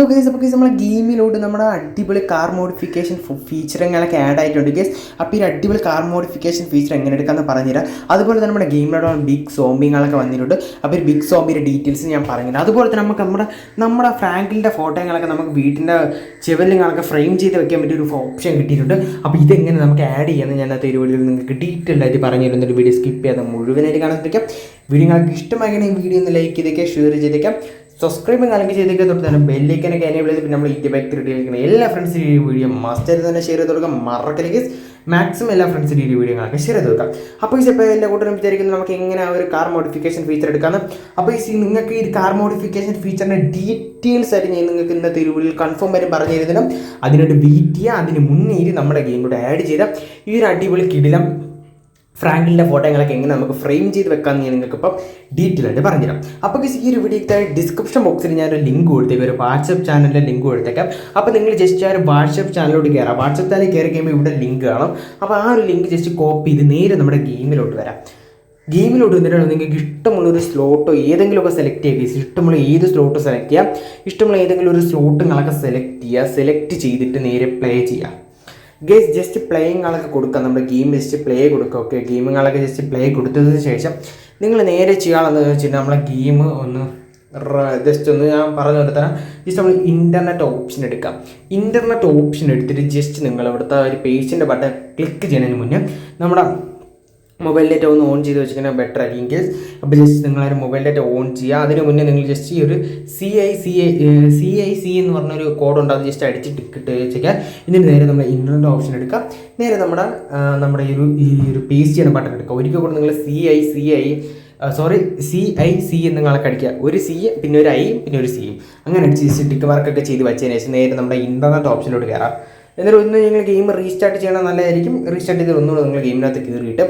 Okay അപ്പോൾ guys നമ്മളെ ഗെയിമിലോട്ട് നമ്മുടെ അടിപൊളി കാർ മോഡിഫിക്കേഷൻ ഫീച്ചറുകളൊക്കെ ആഡ് ആയിട്ടുണ്ട് ഗൈസ് അപ്പോൾ ഈ അടിപൊളി കാർ മോഡിഫിക്കേഷൻ ഫീച്ചർ എങ്ങനെ എടുക്കാമെന്ന് പറഞ്ഞുതരാം. അതുപോലെ തന്നെ നമ്മുടെ ഗെയിമിലോട്ട് ബിഗ് സോംബിങ്ങളൊക്കെ വന്നിട്ടുണ്ട്. അപ്പോൾ ഒരു ബിഗ് സോംബിന്റെ ഡീറ്റെയിൽസ് ഞാൻ പറഞ്ഞു അതുപോലെ തന്നെ നമുക്ക് നമ്മുടെ നമ്മുടെ ഫ്രാങ്കിലിന്റെ ഫോട്ടോകളൊക്കെ നമുക്ക് വീട്ടിന്റെ ചെവലിങ്ങളൊക്കെ ഫ്രെയിം ചെയ്ത് വെക്കാൻ പറ്റിയ ഒരു ഓപ്ഷൻ കിട്ടിയിട്ടുണ്ട്. അപ്പോൾ ഇതെങ്ങനെ നമുക്ക് ആഡ് ചെയ്യാമെന്ന് ഞാൻ അത് വീഡിയോയിൽ നിങ്ങൾക്ക് ഡീറ്റെയിൽ ആയിട്ട് പറഞ്ഞു തരുന്നൊരു വീഡിയോ സ്കിപ്പ് ചെയ്യാതെ മുഴുവനായിട്ട് കാണാതിരിക്കാം വീഡിയോ നിങ്ങൾക്ക് ഇഷ്ടമാണെങ്കിൽ വീഡിയോ ഒന്ന് ലൈക്ക് ചെയ്തേക്കാം ഷെയർ ചെയ്തേക്കാം. സബ്സ്ക്രൈബ് അല്ലെങ്കിൽ ചെയ്തേക്കാൻ തൊട്ട് തന്നെ ബെല്ലേക്കനൊക്കെ എനേബിൾ ചെയ്ത് നമ്മൾ ഇന്ത്യ ബാക്ക് ത്രീ കളിക്കുന്ന എല്ലാ ഫ്രണ്ട്സിനും ഈ വീഡിയോ മസ്റ്റായിട്ട് തന്നെ ഷെയർ ചെയ്ത് കൊടുക്കാം. മറക്കലേക്ക് മാക്സിമം എല്ലാ ഫ്രണ്ട്സിന്റെ ഈ വീഡിയോകളൊക്കെ ഷെയർ ചെയ്ത് കൊടുക്കാം. അപ്പോൾ ഈ ഇപ്പോൾ എന്റെ കൂട്ടരും വിചാരിക്കുന്നത് നമുക്ക് എങ്ങനെ ഒരു കാർ മോഡിഫിക്കേഷൻ ഫീച്ചർ എടുക്കാമെന്ന് അപ്പോൾ ഈ നിങ്ങൾക്ക് ഈ കാർ മോഡിഫിക്കേഷൻ ഫീച്ചറിന്റെ ഡീറ്റെയിൽസ് ആയിട്ട് ഞാൻ നിങ്ങൾക്ക് ഇന്നത്തെ ഒരു കൺഫേം വരെ പറഞ്ഞു തരുന്നതിനും അതിനോട് ബീറ്റ് ചെയ്യുക അതിന് മുന്നേ ഇത് നമ്മുടെ ഗെയിമിലൂടെ ആഡ് ചെയ്ത ഈ ഒരു അടിപൊളി കിടിലം ഫ്രാങ്കിലിന്റെ ഫോട്ടോകളൊക്കെ എങ്ങനെ നമുക്ക് ഫ്രെയിം ചെയ്ത് വെക്കാമെന്ന് ഞാൻ നിങ്ങൾക്ക് ഇപ്പം ഡീറ്റെയിൽ ആയിട്ട് പറഞ്ഞുതരാം. അപ്പോൾ ഈ ഒരു വീഡിയോ ഡിസ്ക്രിപ്ഷൻ ബോക്സിൽ ഞാനൊരു ലിങ്ക് കൊടുത്തേക്കാം. ഒരു വാട്സപ്പ് ചാനലിന്റെ ലിങ്ക് കൊടുത്തേക്കാം. അപ്പോൾ നിങ്ങൾ ജസ്റ്റ് ആ ഒരു വാട്സപ്പ് ചാനലിലോട്ട് കയറാം വാട്സപ്പ് ചാനലിൽ കയറി കഴിയുമ്പോൾ ഇവിടെ ലിങ്ക് കാണും. അപ്പോൾ ആ ഒരു ലിങ്ക് ജസ്റ്റ് കോപ്പി ചെയ്ത് നേരെ നമ്മുടെ ഗെയിമിലോട്ട് വരാം. ഗെയിമിലോട്ട് വന്നിട്ടാണ് നിങ്ങൾക്ക് ഇഷ്ടമുള്ള ഒരു സ്ലോട്ടോ ഏതെങ്കിലുമൊക്കെ സെലക്ട് ചെയ്യുക ഇഷ്ടമുള്ള ഏത് സ്ലോട്ടോ സെലക്ട് ചെയ്യാം ഇഷ്ടമുള്ള ഏതെങ്കിലും ഒരു സ്ലോട്ടുകളൊക്കെ സെലക്ട് ചെയ്യുക സെലക്ട് ചെയ്തിട്ട് നേരെ പ്ലേ ചെയ്യുക. ഗേസ് ജസ്റ്റ് പ്ലേയിങ്ങുകളൊക്കെ കൊടുക്കുക നമ്മുടെ ഗെയിം ജസ്റ്റ് പ്ലേ കൊടുക്കുക ഓക്കെ ഗെയിമുകളൊക്കെ ജസ്റ്റ് പ്ലേ കൊടുത്തതിന് ശേഷം നിങ്ങൾ നേരെ ചെയ്യാമെന്ന് വെച്ചിട്ട് നമ്മളെ ഗെയിം ഒന്ന് ജസ്റ്റ് ഒന്ന് ഞാൻ പറഞ്ഞു കൊടുത്തരാം. ജസ്റ്റ് നമ്മൾ ഇന്റർനെറ്റ് ഓപ്ഷൻ എടുക്കാം. ഇന്റർനെറ്റ് ഓപ്ഷൻ എടുത്തിട്ട് ജസ്റ്റ് നിങ്ങൾ ഇവിടുത്തെ ഒരു പേജിന്റെ ബട്ടൺ ക്ലിക്ക് ചെയ്യുന്നതിന് മുന്നേ നമ്മുടെ മൊബൈൽ ഡേറ്റ ഒന്ന് ഓൺ ചെയ്ത് വെച്ചിരിക്കുന്നത് ബെറ്റർ ആയിരിക്കും. കേസ് അപ്പോൾ ജസ്റ്റ് നിങ്ങളൊരു മൊബൈൽ ഡേറ്റ ഓൺ ചെയ്യുക. അതിന് മുന്നേ നിങ്ങൾ ജസ്റ്റ് ഈ ഒരു C I C I C I C എന്ന് പറഞ്ഞൊരു കോഡ് ഉണ്ട്. അത് ജസ്റ്റ് അടിച്ച് ടിക്കറ്റ് വെച്ചേക്കുക. എന്നിട്ട് നേരെ നമ്മുടെ ഇന്റർനെറ്റ് ഓപ്ഷൻ എടുക്കുക. നേരെ നമ്മുടെ നമ്മുടെ ഈ ഒരു ഈ ഒരു പി സി ആണ് ബട്ടൺ എടുക്കുക. ഒരിക്കൽ കൂടെ നിങ്ങൾ C I C I sorry C I C എന്ന് നിങ്ങളൊക്കെ അടിക്കുക ഒരു സി പിന്നെ ഒരു ഐ പിന്നെ ഒരു സിയും അങ്ങനെ അടിച്ച് ജസ്റ്റ് ടിക്ക് വർക്കൊക്കെ ചെയ്ത് വെച്ചതിന് ശേഷം നേരെ നമ്മുടെ ഇന്റർനെറ്റ് ഓപ്ഷനിലോട്ട് കയറാം. എന്നിട്ട് ഒന്ന് നിങ്ങൾ ഗെയിം റീസ്റ്റാർട്ട് ചെയ്യണം നല്ലതായിരിക്കും. റീസ്റ്റാർട്ട് ചെയ്ത് ഒന്നുകൂടെ നിങ്ങൾ ഗെയിമിനകത്ത് കയറിയിട്ട്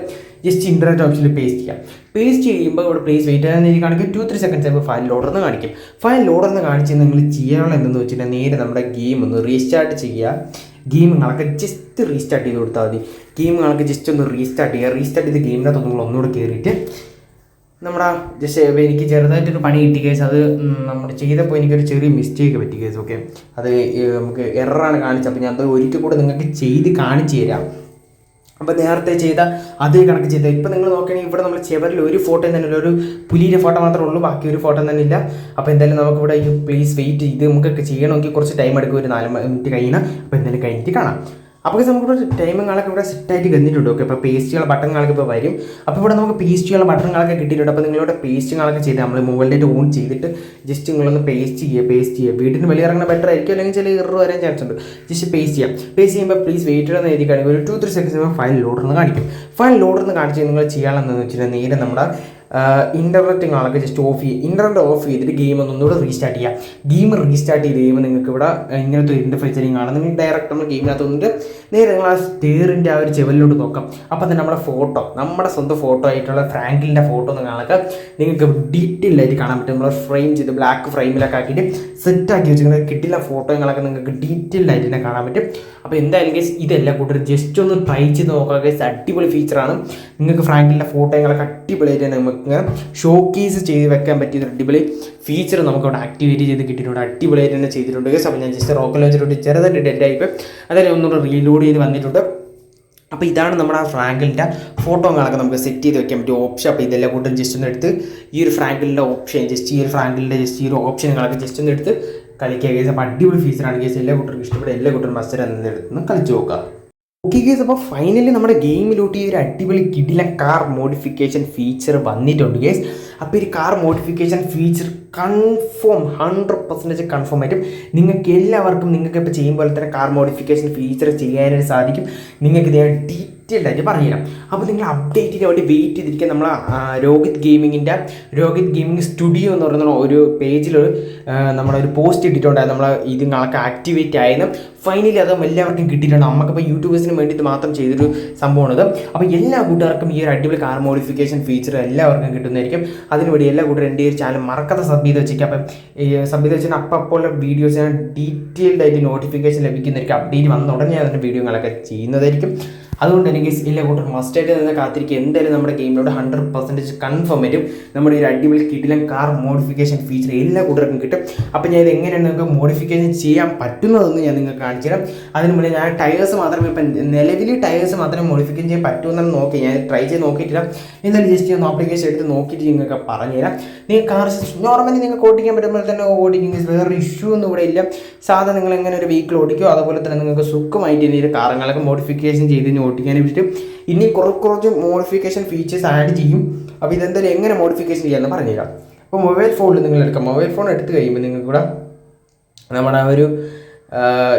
ജസ്റ്റ് ഇന്റർനെറ്റ് ഓപ്ഷനിൽ പേസ്റ്റ് ചെയ്യാം. പേസ്റ്റ് ചെയ്യുമ്പോൾ ഇവിടെ പ്ലേസ് വെയിറ്റ് ചെയ്യാൻ എനിക്ക് കാണിക്കും. ടു ത്രീ സെക്കൻഡ്സ് ആകുമ്പോൾ ഫയൽ ലോഡർന്ന് കാണിക്കും. ഫയൽ ലോഡർന്ന് കാണിച്ച് നിങ്ങൾ ചെയ്യാനുള്ള എന്തെന്ന് വെച്ചിട്ടുണ്ടെങ്കിൽ നേരെ നമ്മുടെ ഗെയിം ഒന്ന് റീസ്റ്റാർട്ട് ചെയ്യുക. ഗെയിമുകളൊക്കെ ജസ്റ്റ് റീസ്റ്റാർട്ട് ചെയ്ത് കൊടുത്താൽ മതി. ഗെയിമുകളൊക്കെ ജസ്റ്റ് ഒന്ന് റീസ്റ്റാർട്ട് ചെയ്യുക. റീസ്റ്റാർട്ട് ചെയ്ത് ഗെയിമിനകത്ത് നിങ്ങൾ ഒന്നുകൂടെ കയറിയിട്ട് നമ്മുടെ ജസ്റ്റ് എനിക്ക് ചെറുതായിട്ടൊരു പണി കിട്ടി കേസ് അത് നമ്മൾ ചെയ്തപ്പോൾ എനിക്കൊരു ചെറിയ മിസ്റ്റേക്ക് പറ്റി കേസ് ഓക്കെ അത് നമുക്ക് എററാണ് കാണിച്ചത്. അപ്പോൾ ഞാൻ അത് ഒരിക്കൽ കൂടെ നിങ്ങൾക്ക് ചെയ്ത് കാണിച്ചു തരാം. അപ്പോൾ നേരത്തെ ചെയ്ത അതേ കണക്ക് ചെയ്ത. ഇപ്പം നിങ്ങൾ നോക്കുകയാണെങ്കിൽ ഇവിടെ നമ്മൾ ചെവറിൽ ഒരു ഫോട്ടോ തന്നെ ഒരു പുലിയുടെ ഫോട്ടോ മാത്രമേ ഉള്ളൂ ബാക്കി ഒരു ഫോട്ടോ തന്നെ ഇല്ല. അപ്പോൾ എന്തായാലും നമുക്കിവിടെ ഈ പ്ലീസ് വെയിറ്റ് ചെയ്ത് നമുക്കൊക്കെ ചെയ്യണമെങ്കിൽ കുറച്ച് ടൈം എടുക്കും ഒരു നാല് മിനിറ്റ് കഴിയണം. അപ്പോൾ എന്തായാലും കഴിഞ്ഞിട്ട് കാണാം. അപ്പോൾ നമുക്കിവിടെ ടൈമിങ്ങളൊക്കെ ഇവിടെ സെറ്റായിട്ട് വന്നിട്ടുണ്ട് ഓക്കെ അപ്പോൾ പേസ്റ്റുകൾ ബട്ടണുകളൊക്കെ ഇപ്പോൾ വരും. അപ്പോൾ ഇവിടെ നമുക്ക് പേസ്റ്റുകൾ ബട്ടണുകളൊക്കെ കിട്ടിയിട്ടുണ്ട്. അപ്പോൾ നിങ്ങളുടെ പേസ്റ്റുകളൊക്കെ ചെയ്ത് നമ്മൾ മുകളിലേക്ക് ഓൺ ചെയ്തിട്ട് ജസ്റ്റ് നിങ്ങളൊന്ന് പേസ്റ്റ് ചെയ്യുക പേസ്റ്റ് ചെയ്യുക. വീട്ടിന് വെളിയിൽ ഇറങ്ങുന്ന ബെറ്റർ ആയിരിക്കും അല്ലെങ്കിൽ ചില ഇറർ വരാൻ ചാൻസ് ഉണ്ട്. ജസ്റ്റ് പേസ്റ്റ് ചെയ്യാം. പേസ്റ്റ് ചെയ്യുമ്പോൾ പ്ലീസ് വെയിറ്റ് എന്ന് എഴുതി കാണിക്കും ഒരു ടു ത്രീ സെക്കൻഡ്സ് ഫയൽ ലോഡർന്ന് കാണിക്കും. ഫയൽ ലോഡർന്ന് കാണിച്ച് നിങ്ങൾ ചെയ്യാനുള്ളതെന്ന് വെച്ചിട്ടുണ്ടെങ്കിൽ നേരെ നമ്മുടെ ഇന്റർനെറ്റ് നിങ്ങളൊക്കെ ജസ്റ്റ് ഓഫ് ചെയ്യുക ഇന്റർനെറ്റ് ഓഫ് ചെയ്തിട്ട് ഗെയിം ഒന്നുകൂടെ റീസ്റ്റാർട്ട് ചെയ്യുക ഗെയിം റീസ്റ്റാർട്ട് ചെയ്ത് കഴിയുമ്പോൾ നിങ്ങൾക്ക് ഇവിടെ ഇങ്ങനത്തെ ഇന്റർഫേസ് കാണാം. നിങ്ങൾ ഡയറക്റ്റ് നമ്മൾ ഗെയിമിനകത്ത് വന്നിട്ട് നേരെ നിങ്ങൾ ആ സ്റ്റേറിന്റെ ആ ഒരു ചെവലിലോട്ട് നോക്കാം. അപ്പോൾ തന്നെ നമ്മുടെ ഫോട്ടോ നമ്മുടെ സ്വന്തം ഫോട്ടോ ആയിട്ടുള്ള ഫ്രാങ്കിലിന്റെ ഫോട്ടോ ഒന്ന് നിങ്ങളൊക്കെ നിങ്ങൾക്ക് ഡീറ്റെയിൽ ആയിട്ട് കാണാൻ പറ്റും. നമ്മൾ ഫ്രെയിം ചെയ്ത് ബ്ലാക്ക് ഫ്രെയിമിലൊക്കെ ആക്കിയിട്ട് സെറ്റാക്കി വെച്ചിരിക്കുന്ന കിട്ടില്ല ഫോട്ടോകളൊക്കെ നിങ്ങൾക്ക് ഡീറ്റെയിൽഡ് ആയിട്ട് തന്നെ കാണാൻ പറ്റും. അപ്പോൾ എന്തായാലും ഗൈസ് ഇതെല്ലാം കൂട്ടർ ജസ്റ്റ് ഒന്ന് ട്രൈ ചെയ്ത് നോക്കുക ഗൈസ് അടിപൊളി ഫീച്ചറാണ് നിങ്ങൾക്ക് ഫ്രാങ്കിന്റെ ഫോട്ടോകളൊക്കെ അടിപൊളിയായിട്ട് നമുക്ക് ഷോ കേസ് ചെയ്ത് വെക്കാൻ പറ്റിയ അടിപൊളി ഫീച്ചർ നമുക്ക് അവിടെ ആക്ടിവേറ്റ് ചെയ്ത് കിട്ടിയിട്ടുണ്ട്. അടിപൊളിയായിട്ട് തന്നെ ചെയ്തിട്ടുണ്ട് ഗൈസ് അപ്പോൾ ഞാൻ ജസ്റ്റ് റോക്കൽ വെച്ചിട്ടുണ്ട്. ചെറുതായിട്ട് ഡെഡ് ആയിപ്പോൾ അതായത് ഒന്നുകൂടെ റീലോഡ് ചെയ്ത് വന്നിട്ടുണ്ട്. അപ്പോൾ ഇതാണ് നമ്മുടെ ആ ഫോട്ടോ ഫോട്ടോകളൊക്കെ നമുക്ക് സെറ്റ് ചെയ്ത് വെക്കാൻ പറ്റും ഓപ്ഷൻ അപ്പോൾ ഇതെല്ലാം കൂട്ടും ജസ്റ്റ് ഒന്ന് എടുത്ത് ഈ ഒരു ഫ്രാങ്കിലിന്റെ ഓപ്ഷൻ ജസ്റ്റ് ഈ ഒരു ഫ്രാങ്കിലിന്റെ ജസ്റ്റ് ഈ ഒരു ഓപ്ഷനുകളൊക്കെ ജസ്റ്റ് ഒന്ന് എടുത്ത് കളിക്കുക കേസ് അപ്പോൾ അടിപൊളി ഫീച്ചറാണ് കേസ് എല്ലാ കൂട്ടർക്കും ഇഷ്ടപ്പെട്ട എല്ലാ കൂട്ടരും മസ്റ്റർ എന്നെടുത്ത് കളിച്ച് നോക്കുക ഓക്കെ കേസ് അപ്പോൾ ഫൈനലി നമ്മുടെ ഗെയിമിലോട്ട് ഈ ഒരു അടിപൊളി കിടില കാർ മോഡിഫിക്കേഷൻ ഫീച്ചർ വന്നിട്ടുണ്ട് കേസ് അപ്പോൾ ഈ car modification feature confirm hundred percentage confirm ആയിട്ടും നിങ്ങൾക്ക് എല്ലാവർക്കും നിങ്ങൾക്ക് ഇപ്പോൾ ചെയ്യുമ്പോൾ തന്നെ കാർ മോഡിഫിക്കേഷൻ ഫീച്ചർ ചെയ്യാനായിട്ട് സാധിക്കും. നിങ്ങൾക്ക് ഇത് ഡീറ്റെയിൽഡ് ആയിട്ട് പറഞ്ഞുതരാം. അപ്പോൾ നിങ്ങൾ അപ്ഡേറ്റിന് വേണ്ടി വെയിറ്റ് ചെയ്തിരിക്കുക നമ്മൾ രോഹിത് ഗെയിമിങ്ങിന്റെ രോഹിത് ഗെയിമിംഗ് സ്റ്റുഡിയോ എന്ന് പറയുന്ന ഒരു പേജിൽ നമ്മളൊരു പോസ്റ്റ് ഇട്ടിട്ടുണ്ടായിരുന്നു. നമ്മൾ ഇതുങ്ങളൊക്കെ ആക്ടിവേറ്റ് ആയിരുന്നു ഫൈനലി അത് എല്ലാവർക്കും കിട്ടിയിട്ടുണ്ട്. നമുക്കിപ്പോൾ യൂട്യൂബേഴ്സിന് വേണ്ടിയിട്ട് മാത്രം ചെയ്തൊരു സംഭവമാണിത് അപ്പോൾ എല്ലാ കൂട്ടുകാർക്കും ഈ ഒരു അടിപൊളി കാർ മോഡിഫിക്കേഷൻ ഫീച്ചർ എല്ലാവർക്കും കിട്ടുന്നതായിരിക്കും. അതിനുവേണ്ടി എല്ലാ കൂട്ടരും എന്റെ ഒരു ചാനൽ മറക്കാതെ സബ് ചെയ്ത് വെച്ചേക്കാം. അപ്പം സബ് ചെയ്ത് വെച്ചാൽ അപ്പം അപ്പോൾ വീഡിയോസ് ഞാൻ ഡീറ്റെയിൽഡ് ആയിട്ട് നോട്ടിഫിക്കേഷൻ ലഭിക്കുന്നതായിരിക്കും. അപ്ഡേറ്റ് വന്ന ഉടനെ അതിന്റെ വീഡിയോകളൊക്കെ ചെയ്യുന്നതായിരിക്കും. അതുകൊണ്ട് എനിക്ക് ഇല്ല കൂട്ടർ മസ്റ്റായിട്ട് നിന്ന് കാത്തിരിക്കുക. എന്തായാലും നമ്മുടെ ഗെയിമിലൂടെ ഹൺഡ്രഡ് പെർസെന്റേജ് കൺഫേം വരും നമ്മുടെ ഒരു അടിപൊളി കിടിലം കാർ മോഡിഫിക്കേഷൻ ഫീച്ചർ എല്ലാ കൂട്ടർക്കും കിട്ടും. അപ്പോൾ ഞാൻ ഇത് എങ്ങനെയാണ് നിങ്ങൾക്ക് മോഡിഫിക്കേഷൻ ചെയ്യാൻ പറ്റുന്നതെന്ന് ഞാൻ നിങ്ങൾക്ക് കാണിച്ചു തരാം. അതിന് മുന്നേ ഞാൻ ടയേഴ്സ് മാത്രമേ ഇപ്പം നിലവിൽ ടയേഴ്സ് മാത്രമേ മോഡിഫിക്കേഷൻ ചെയ്യാൻ പറ്റുമെന്ന് നോക്കി ഞാൻ ട്രൈ ചെയ്ത് നോക്കിയിട്ടില്ല. എന്തായാലും ജസ്റ്റ് ഒന്ന് ആപ്ലിക്കേഷൻ എടുത്ത് നോക്കിയിട്ട് നിങ്ങൾക്ക് പറഞ്ഞുതരാം നിങ്ങൾ കാർ നോർമലി നിങ്ങൾക്ക് ഓടിക്കാൻ പറ്റുമ്പോൾ തന്നെ ഓടിക്കുന്ന വേറെ ഇഷ്യൂ ഒന്നും ഇവിടെ ഇല്ല. സാധാരണ നിങ്ങൾ എങ്ങനെ ഒരു വെഹിക്കിൾ ഓടിക്കുമോ അതുപോലെ തന്നെ നിങ്ങൾക്ക് സുഖമായിട്ട് ഇനി കാറുകളൊക്കെ മോഡിഫിക്കേഷൻ ചെയ്ത് ഇനി ഓടിക്കാനും ഇനി കുറച്ച് കുറച്ച് മോഡിഫിക്കേഷൻ ഫീച്ചേഴ്സ് ആഡ് ചെയ്യും. അപ്പോൾ ഇതെന്തായാലും എങ്ങനെ മോഡിഫിക്കേഷൻ ചെയ്യാമെന്ന് പറഞ്ഞുതരാം. അപ്പോൾ മൊബൈൽ ഫോണിൽ നിങ്ങൾ എടുക്കാം മൊബൈൽ ഫോൺ എടുത്ത് കഴിയുമ്പോൾ നിങ്ങൾക്ക് കൂടെ നമ്മുടെ ആ ഒരു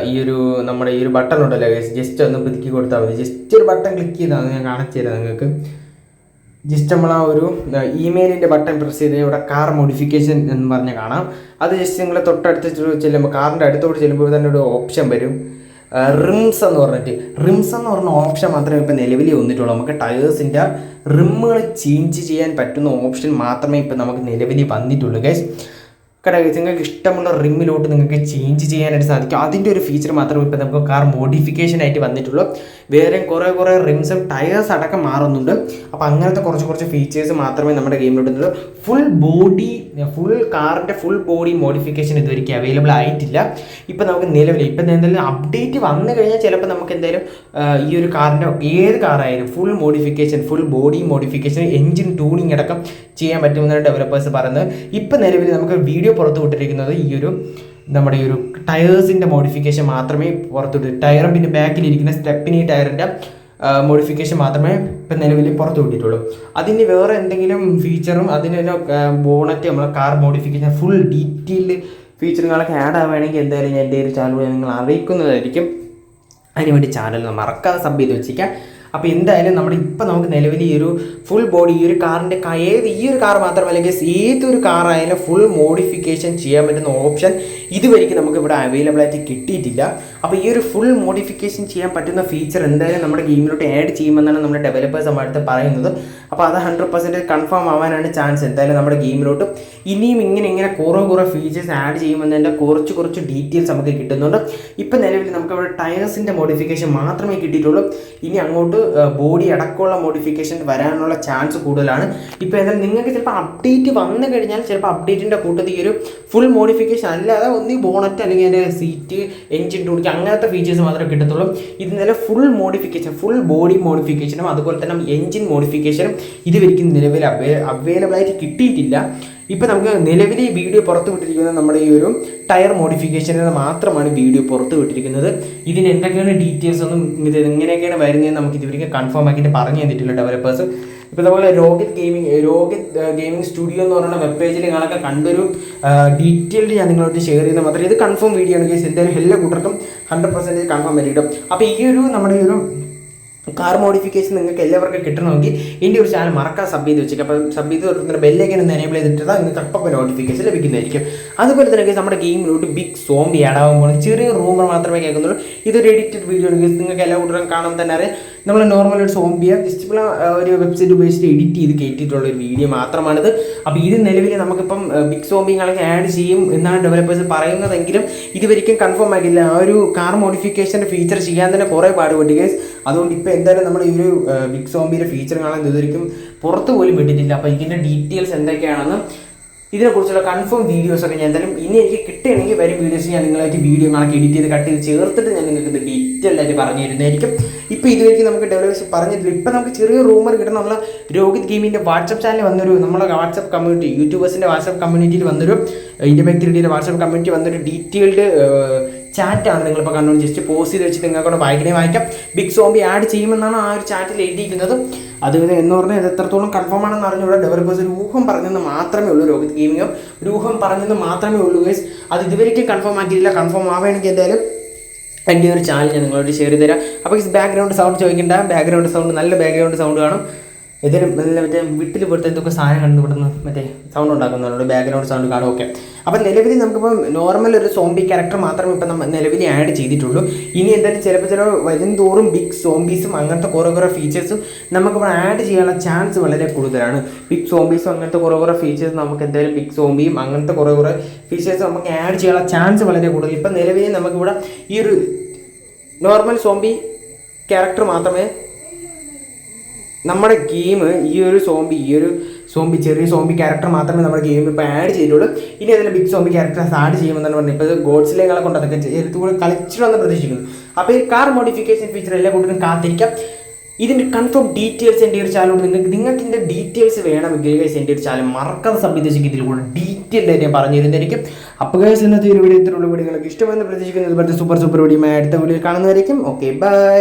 ഈ ഒരു നമ്മുടെ ഈ ഒരു ബട്ടൺ ഉണ്ടല്ലോ ജസ്റ്റ് ഒന്ന് പുതുക്കി കൊടുത്താൽ മതി. ജസ്റ്റ് ഒരു ബട്ടൺ ക്ലിക്ക് ചെയ്താൽ ഞാൻ കാണിച്ചു തരാം നിങ്ങൾക്ക്. ജസ്റ്റ് നമ്മൾ ആ ഒരു ഇമെയിലിന്റെ ബട്ടൺ പ്രസ് ചെയ്ത് ഇവിടെ കാർ മോഡിഫിക്കേഷൻ എന്ന് പറഞ്ഞ് കാണാം. അത് ജസ്റ്റ് നിങ്ങൾ തൊട്ടടുത്ത് ചെല്ലുമ്പോൾ കാറിന്റെ അടുത്തോട്ട് ചെല്ലുമ്പോൾ തന്നെ ഒരു ഓപ്ഷൻ വരും. റിംസ് എന്ന് പറഞ്ഞിട്ട്. റിംസ് എന്ന് പറഞ്ഞ ഓപ്ഷൻ മാത്രമേ ഇപ്പോൾ നിലവിൽ വന്നിട്ടുള്ളൂ. നമുക്ക് ടയേഴ്സിന്റെ റിമ്മുകൾ ചേഞ്ച് ചെയ്യാൻ പറ്റുന്ന ഓപ്ഷൻ മാത്രമേ ഇപ്പോൾ നമുക്ക് നിലവിൽ വന്നിട്ടുള്ളൂ ഗൈസ് കാരണം നിങ്ങൾക്ക് ഇഷ്ടമുള്ള റിമ്മിലോട്ട് നിങ്ങൾക്ക് ചേഞ്ച് ചെയ്യാനായിട്ട് സാധിക്കും. അതിന്റെ ഒരു ഫീച്ചർ മാത്രമേ ഇപ്പോൾ നമുക്ക് കാർ മോഡിഫിക്കേഷൻ ആയിട്ട് വന്നിട്ടുള്ളൂ. വേറെ കുറേ കുറേ റിംസും ടയേഴ്സ് അടക്കം മാറുന്നുണ്ട്. അപ്പോൾ അങ്ങനത്തെ കുറച്ച് കുറച്ച് ഫീച്ചേഴ്സ് മാത്രമേ നമ്മുടെ ഗെയിമിലോട്ട് ഫുൾ ബോഡി ഫുൾ കാറിന്റെ ഫുൾ ബോഡി മോഡിഫിക്കേഷൻ ഇതുവരെയ്ക്ക് അവൈലബിൾ ആയിട്ടില്ല. ഇപ്പോൾ നമുക്ക് നിലവിൽ ഇപ്പം എന്തെങ്കിലും അപ്ഡേറ്റ് വന്നു കഴിഞ്ഞാൽ ചിലപ്പോൾ നമുക്ക് എന്തായാലും ഈ ഒരു കാറിന്റെ ഏത് കാറായാലും full modification full body modification engine tuning അടക്കം ചെയ്യാൻ പറ്റുമെന്നാണ് ഡെവലപ്പേഴ്സ് പറയുന്നത്. ഇപ്പം നിലവിൽ നമുക്ക് വീഡിയോ പുറത്തു വിട്ടിരിക്കുന്നത് ഈ ഒരു നമ്മുടെ ഈ ഒരു ടയേഴ്സിന്റെ മോഡിഫിക്കേഷൻ മാത്രമേ പുറത്തു വിട്ടു ടയറും പിന്നെ ബാക്കിലിരിക്കുന്ന സ്റ്റെപ്പിനി ടയറിന്റെ മോഡിഫിക്കേഷൻ മാത്രമേ ഇപ്പം നിലവിൽ പുറത്തു വിട്ടിട്ടുള്ളൂ. അതിന് വേറെ എന്തെങ്കിലും ഫീച്ചറും അതിന് ബോണറ്റ് നമ്മളെ കാർ മോഡിഫിക്കേഷൻ ഫുൾ ഡീറ്റെയിൽഡ് ഫീച്ചറുകളൊക്കെ ആഡ് ആവുകയാണെങ്കിൽ എന്തായാലും എന്റെ ഒരു ചാനൽ നിങ്ങൾ അറിയിക്കുന്നതായിരിക്കും. അതിനുവേണ്ടി ചാനൽ മറക്കാതെ സബ് ചെയ്ത് വെച്ചിരിക്കാം അപ്പോൾ എന്തായാലും നമ്മുടെ ഇപ്പം നമുക്ക് നിലവിൽ ഈ ഒരു ഫുൾ ബോഡി ഈ ഒരു കാറിന്റെ ഏത് ഈ ഒരു കാർ മാത്രം അല്ലെങ്കിൽ ഏതൊരു കാറായാലും ഫുൾ മോഡിഫിക്കേഷൻ ചെയ്യാൻ പറ്റുന്ന ഓപ്ഷൻ ഇതുവരെയ്ക്ക് നമുക്ക് ഇവിടെ അവൈലബിൾ ആയിട്ട് കിട്ടിയിട്ടില്ല. അപ്പോൾ ഈ ഒരു ഫുൾ മോഡിഫിക്കേഷൻ ചെയ്യാൻ പറ്റുന്ന ഫീച്ചർ എന്തായാലും നമ്മുടെ ഗെയിമിലോട്ട് ആഡ് ചെയ്യുമെന്നാണ് നമ്മുടെ ഡെവലപ്പേഴ്സ് നമ്മുടെ അടുത്ത് പറയുന്നത്. അപ്പോൾ അത് ഹൺഡ്രഡ് പെർസെന്റേജ് കൺഫേം ആവാനാണ് ചാൻസ് എന്തായാലും നമ്മുടെ ഗെയിമിലോട്ട് ഇനിയും ഇങ്ങനെ ഇങ്ങനെ കുറേ കുറേ ഫീച്ചേഴ്സ് ആഡ് ചെയ്യുമെന്നതിന്റെ കുറച്ച് കുറച്ച് ഡീറ്റെയിൽസ് നമുക്ക് കിട്ടുന്നുണ്ട്. ഇപ്പം നിലവിൽ നമുക്ക് അവിടെ ടയേഴ്സിന്റെ മോഡിഫിക്കേഷൻ മാത്രമേ കിട്ടിയിട്ടുള്ളൂ. ഇനി അങ്ങോട്ട് ബോഡി അടക്കമുള്ള മോഡിഫിക്കേഷൻ വരാനുള്ള ചാൻസ് കൂടുതലാണ്. ഇപ്പോൾ എന്തായാലും നിങ്ങൾക്ക് ചിലപ്പോൾ അപ്ഡേറ്റ് വന്നു കഴിഞ്ഞാൽ ചിലപ്പോൾ അപ്ഡേറ്റിന്റെ കൂട്ടത്തിൽ ഈ ഒരു ഫുൾ മോഡിഫിക്കേഷൻ അല്ലാതെ ഒന്നീ ബോണറ്റ് അല്ലെങ്കിൽ അതിന്റെ സീറ്റ് എൻജിൻ ടൂണിക്ക് അങ്ങനത്തെ ഫീച്ചേഴ്സ് മാത്രമേ കിട്ടത്തുള്ളൂ. ഇതിനെല്ലാം ഫുൾ മോഡിഫിക്കേഷൻ ഫുൾ ബോഡി മോഡിഫിക്കേഷനും അതുപോലെ തന്നെ എഞ്ചിൻ മോഡിഫിക്കേഷനും ഇതുവരെയ്ക്കും നിലവിൽ അവൈ അവൈലബിൾ ആയിട്ട് കിട്ടിയിട്ടില്ല. ഇപ്പം നമുക്ക് നിലവിൽ ഈ വീഡിയോ പുറത്തു വിട്ടിരിക്കുന്നത് നമ്മുടെ ഈ ഒരു ടയർ മോഡിഫിക്കേഷനിൽ മാത്രമാണ് വീഡിയോ പുറത്തു വിട്ടിരിക്കുന്നത്. ഇതിന് എന്തൊക്കെയാണ് ഡീറ്റെയിൽസ് ഒന്നും ഇത് എങ്ങനെയൊക്കെയാണ് വരുന്നതെന്ന് നമുക്ക് ഇതുവരെ കൺഫേം ആക്കിയിട്ട് പറഞ്ഞു തന്നിട്ടില്ല ഡെവലപ്പേഴ്സ് ഇപ്പോൾ അതുപോലെ Rohit gaming Rohit gaming studio എന്ന് പറയുന്ന വെബ് പേജിൽ നിങ്ങളൊക്കെ കണ്ടൊരു ഡീറ്റെയിൽഡ് ഞാൻ നിങ്ങളോട് ഷെയർ ചെയ്യുന്ന മാത്രമേ ഇത് കൺഫേം വീഡിയോ ആണ് കേസ് എന്തായാലും എല്ലാ കൂട്ടർക്കും ഹൺഡ്രഡ് പെർസെന്റേജ് കൺഫേം വരും അപ്പോൾ ഈ ഒരു നമ്മുടെ ഈ ഒരു കാർ മോഡിഫിക്കേഷൻ നിങ്ങൾക്ക് എല്ലാവർക്കും കിട്ടണമെങ്കിൽ എന്റെ ഒരു ചാനൽ മറക്കാൻ സബ് ചെയ്ത് വെച്ചേക്കും. അപ്പം സബ് ചെയ്ത് കൊടുക്കുന്ന ബെല്ലേക്ക് ഒന്ന് എനേബിൾ ചെയ്തിട്ട് നിങ്ങൾക്ക് അപ്പം നോട്ടിഫിക്കേഷൻ ലഭിക്കുന്നതായിരിക്കും. അതുപോലെ തന്നെ നമ്മുടെ ഗെയിമിലോട്ട് ബിഗ് സോംബി ആഡ് ആകുമ്പോൾ ചെറിയ റൂമർ മാത്രമേ കേൾക്കുന്നുള്ളൂ. ഇതൊരു എഡിറ്റഡ് വീഡിയോ ആണ്. നിങ്ങൾക്ക് എല്ലാ കൂട്ടരും കാണാൻ തന്നെ അറിയാം. നമ്മൾ നോർമൽ ഒരു സോംബിയ ജസ്റ്റ് ഒരു വെബ്സൈറ്റ് ഉപയോഗിച്ചിട്ട് എഡിറ്റ് ചെയ്ത് കയറ്റിയിട്ടുള്ള ഒരു വീഡിയോ മാത്രമാണിത്. അപ്പോൾ ഇത് നിലവിൽ നമുക്കിപ്പം ബിഗ് സോംബിങ്ങളൊക്കെ ആഡ് ചെയ്യും എന്നാണ് ഡെവലപ്പേഴ്സ് പറയുന്നതെങ്കിലും ഇതുവരിക്കും കൺഫേം ആക്കില്ല ആ ഒരു കാർ മോഡിഫിക്കേഷന്റെ ഫീച്ചർ ചെയ്യാൻ തന്നെ കുറേ പാടുപെട്ടി ഗൈസ് അതുകൊണ്ട് ഇപ്പോൾ എന്തായാലും നമ്മൾ ഈ ഒരു ബിഗ് സോംബിയുടെ ഫീച്ചർ കാണാൻ ഇതുവരിക്കും പുറത്ത് പോലും വിട്ടിട്ടില്ല. അപ്പോൾ ഇതിന്റെ ഡീറ്റെയിൽസ് എന്തൊക്കെയാണെന്ന് ഇതിനെക്കുറിച്ചുള്ള കൺഫേം വീഡിയോസൊക്കെ ഞാൻ എന്തായാലും ഇനി എനിക്ക് കിട്ടുകയാണെങ്കിൽ വരും വീഡിയോസ് ഞാൻ നിങ്ങളായിട്ട് വീഡിയോ കണക്ക് എഡിറ്റ് ചെയ്ത് കട്ട് ചെയ്ത് ചേർത്തിട്ട് ഞാൻ നിങ്ങൾക്ക് ഇത് ഡീറ്റെയിൽ ആയിട്ട് പറഞ്ഞു തരുന്നതായിരിക്കും ഇപ്പോൾ ഇതുവരെയ്ക്ക് നമുക്ക് ഡെവലപ്പേഴ്സ് പറഞ്ഞിട്ടില്ല. ഇപ്പോൾ നമുക്ക് ചെറിയ റൂമർ കിട്ടുന്ന നമ്മളെ രോഹിത് ഗെയിമിന്റെ വാട്സപ്പ് ചാനൽ വന്നൊരു നമ്മളെ വാട്സപ്പ് കമ്മ്യൂണിറ്റി യൂട്യൂബേഴ്സിന്റെ വാട്സപ്പ് കമ്മ്യൂണിറ്റിയിൽ വന്നൊരു ഇന്ത്യ ബാക്ക് വാട്സപ്പ് കമ്മ്യൂണിറ്റി വന്നൊരു ഡീറ്റെയിൽഡ് ചാറ്റാണ് നിങ്ങളിപ്പോൾ കണ്ടു ജസ്റ്റ് പോസ് ചെയ്ത് വെച്ച് നിങ്ങൾക്കൊണ്ട് വായിക്കണേ വായിക്കാം. ബിഗ് സോംബി ആഡ് ചെയ്യുമെന്നാണ് ആ ഒരു ചാറ്റിൽ എഴുതിയിരിക്കുന്നത്. അത് എന്ന് പറഞ്ഞാൽ ഇത് എത്രത്തോളം കൺഫേം ആണെന്ന് അറിഞ്ഞുകൂടെ. ഡെവലപ്പേഴ്സ് ഒരു ഊഹം പറഞ്ഞെന്ന് മാത്രമേ ഉള്ളൂ രോഹിത് ഗെയിമിംഗ് ഒരു ഊഹം പറഞ്ഞെന്ന് മാത്രമേ ഉള്ളൂ ഗൈസ് അത് ഇതുവരേക്കും കൺഫേം ആക്കിയിട്ടില്ല. കൺഫേം ആവുകയാണെങ്കിൽ എന്തായാലും എന്റെ ഒരു ചാനൽ ഞാൻ നിങ്ങളോട് ഷെയർ ചെയ്ത് തരാം. അപ്പോൾ ഈ ബാക്ക്ഗ്രൗണ്ട് സൗണ്ട് ചോദിക്കേണ്ട. ബാക്ക്ഗ്രൗണ്ട് സൗണ്ട് നല്ല ബാക്ക്ഗ്രൗണ്ട് സൗണ്ട് കാണും. ഇതിന് മറ്റേ വീട്ടിൽ പോലത്തെ എന്തൊക്കെ സാധനം കണ്ടുപിടുന്നു മറ്റേ സൗണ്ട് ഉണ്ടാക്കുന്നുണ്ട് ബാക്ക്ഗ്രൗണ്ട് സൗണ്ട് കാണും ഓക്കെ അപ്പം നിലവിൽ നമുക്കിപ്പം നോർമൽ ഒരു സോംബി ക്യാരക്ടർ മാത്രമേ ഇപ്പം നമ്മൾ നിലവിൽ ആഡ് ചെയ്തിട്ടുള്ളൂ. ഇനി എന്തായാലും ചിലപ്പോൾ ചില വരും തോറും ബിഗ് സോംബീസും അങ്ങനത്തെ കുറേ കുറേ ഫീച്ചേഴ്സും നമുക്കിപ്പോൾ ആഡ് ചെയ്യാനുള്ള ചാൻസ് വളരെ കൂടുതലാണ്. ബിഗ് സോംബീസും അങ്ങനത്തെ കുറേ കുറേ ഫീച്ചേഴ്സ് നമുക്ക് എന്തായാലും ബിഗ് സോംബിയും അങ്ങനത്തെ കുറേ കുറേ ഫീച്ചേഴ്സ് നമുക്ക് ആഡ് ചെയ്യാനുള്ള ചാൻസ് വളരെ കൂടുതൽ. ഇപ്പം നിലവിൽ നമുക്കിവിടെ ഈ ഒരു നോർമൽ സോംബി ക്യാരക്ടർ മാത്രമേ നമ്മുടെ ഗെയിം ഈ ഒരു സോംബി ഈ ഒരു സോംബി ചെറിയ സോംബി ക്യാരക്ടർ മാത്രമേ നമ്മുടെ ഗെയിമിൽ ഇപ്പോൾ ആഡ് ചെയ്തിട്ടുള്ളൂ. ഇനി അതിൽ ബിഗ് സോംബി ക്യാരക്ടേഴ്സ് ആഡ് ചെയ്യുമെന്നാണ് പറഞ്ഞത്. ഇപ്പോൾ ഗോഡ്സിലേകളെ കൊണ്ട് അതൊക്കെ എടുത്തുകൂടെ കളിച്ചിട്ടുണ്ടെന്ന് പ്രതീക്ഷിക്കുന്നു. അപ്പോൾ ഈ കാർ മോഡിഫിക്കേഷൻ ഫീച്ചർ എല്ലാ കൂട്ടരും കാത്തിരിക്കാം. ഇതിന്റെ കൺഫേം ഡീറ്റെയിൽസ് എന്റെ ഒരു ചാനലോട് നിങ്ങൾക്ക് നിങ്ങൾക്ക് ഇതിന്റെ ഡീറ്റെയിൽസ് വേണമെങ്കിൽ ഗൈസ് എന്റെ ഒരു ചാനൽ മറക്കാതെ സംബന്ധിച്ചെങ്കിൽ ഇതിൽ കൂടെ ഡീറ്റെയിൽ ആയിട്ട് ഞാൻ പറഞ്ഞു തരുന്നതായിരിക്കും. അപ്പോൾ ഗൈസ് ഇന്നത്തെ ഒരു വീഡിയോ ഇത്രയുള്ള വീഡിയോ ഇഷ്ടമെന്ന് പ്രതീക്ഷിക്കുന്നത് ഇതുപോലത്തെ സൂപ്പർ സൂപ്പർ വീഡിയോ അടുത്ത വീഡിയോ കാണുന്നതായിരിക്കും. Okay bye